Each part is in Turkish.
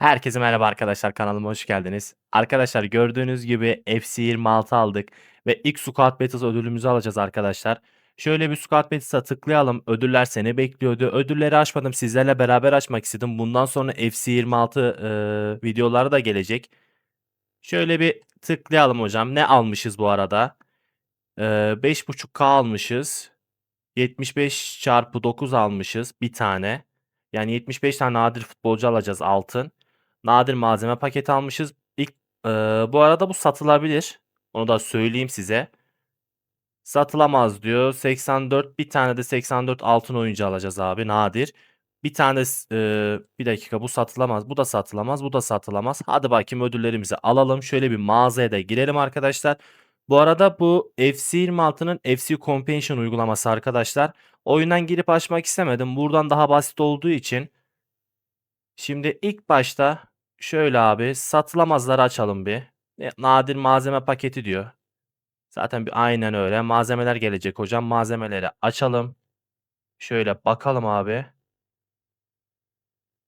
Herkese merhaba arkadaşlar kanalıma hoş geldiniz. Arkadaşlar gördüğünüz gibi FC26 aldık ve ilk Squad Battles ödülümüzü alacağız arkadaşlar. Şöyle bir Squad Battles'a tıklayalım. Ödüller seni bekliyordu. Ödülleri açmadım. Sizlerle beraber açmak istedim. Bundan sonra FC26 e, videoları da gelecek. Şöyle bir tıklayalım hocam. Ne almışız bu arada? E, 5.5K almışız. 75 çarpı 9 almışız bir tane. Yani 75 tane nadir futbolcu alacağız altın. Nadir malzeme paketi almışız. İlk, eee, bu arada bu satılabilir. Onu da söyleyeyim size. Satılamaz diyor. 84 bir tane de 84 altın oyuncu alacağız abi nadir. Bir tane eee, bir dakika bu satılamaz. Bu da satılamaz. Bu da satılamaz. Hadi bakayım ödüllerimizi alalım. Şöyle bir mağazaya da girelim arkadaşlar. Bu arada bu FC26'nın FC Companion uygulaması arkadaşlar. Oyundan girip açmak istemedim. Buradan daha basit olduğu için. Şimdi ilk başta şöyle abi satılamazları açalım bir. Ne- Nadir malzeme paketi diyor. Zaten bir aynen öyle. Malzemeler gelecek hocam. Malzemeleri açalım. Şöyle bakalım abi.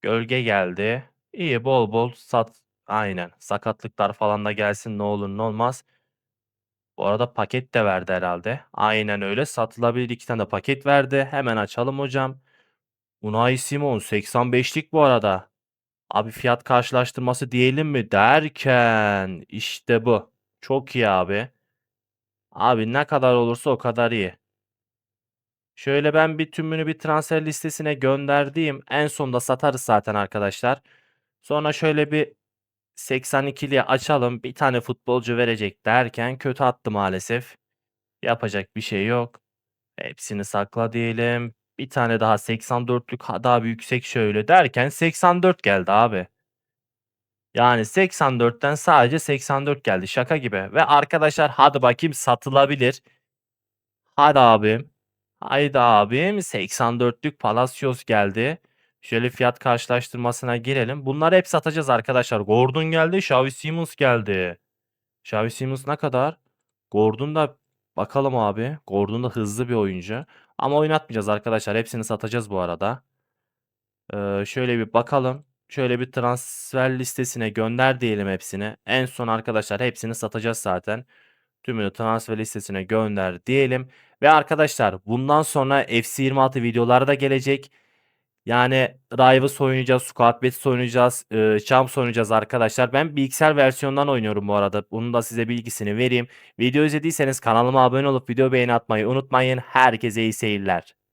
Gölge geldi. İyi bol bol sat. Aynen. Sakatlıklar falan da gelsin ne olur ne olmaz. Bu arada paket de verdi herhalde. Aynen öyle. Satılabilir iki tane de paket verdi. Hemen açalım hocam. Unai Simon 85'lik bu arada. Abi fiyat karşılaştırması diyelim mi derken işte bu. Çok iyi abi. Abi ne kadar olursa o kadar iyi. Şöyle ben bir tümünü bir transfer listesine gönderdiğim en sonda satarız zaten arkadaşlar. Sonra şöyle bir 82'liye açalım. Bir tane futbolcu verecek derken kötü attı maalesef. Yapacak bir şey yok. Hepsini sakla diyelim. Bir tane daha 84'lük ha- daha bir yüksek şöyle derken 84 geldi abi. Yani 84'ten sadece 84 geldi. Şaka gibi. Ve arkadaşlar hadi bakayım satılabilir. Hadi abim. Haydi abim. 84'lük Palacios geldi. Şöyle fiyat karşılaştırmasına girelim. Bunları hep satacağız arkadaşlar. Gordon geldi. Xavi Simons geldi. Xavi Simons ne kadar? Gordon da bakalım abi. Gordon da hızlı bir oyuncu. Ama oynatmayacağız arkadaşlar. Hepsini satacağız bu arada. Ee, şöyle bir bakalım. Şöyle bir transfer listesine gönder diyelim hepsini. En son arkadaşlar hepsini satacağız zaten. Tümünü transfer listesine gönder diyelim. Ve arkadaşlar bundan sonra FC26 videoları da gelecek. Yani Rivals oynayacağız, Squad Battles oynayacağız, e, Champs oynayacağız arkadaşlar. Ben bilgisayar versiyondan oynuyorum bu arada. Bunun da size bilgisini vereyim. Video izlediyseniz kanalıma abone olup video beğeni atmayı unutmayın. Herkese iyi seyirler.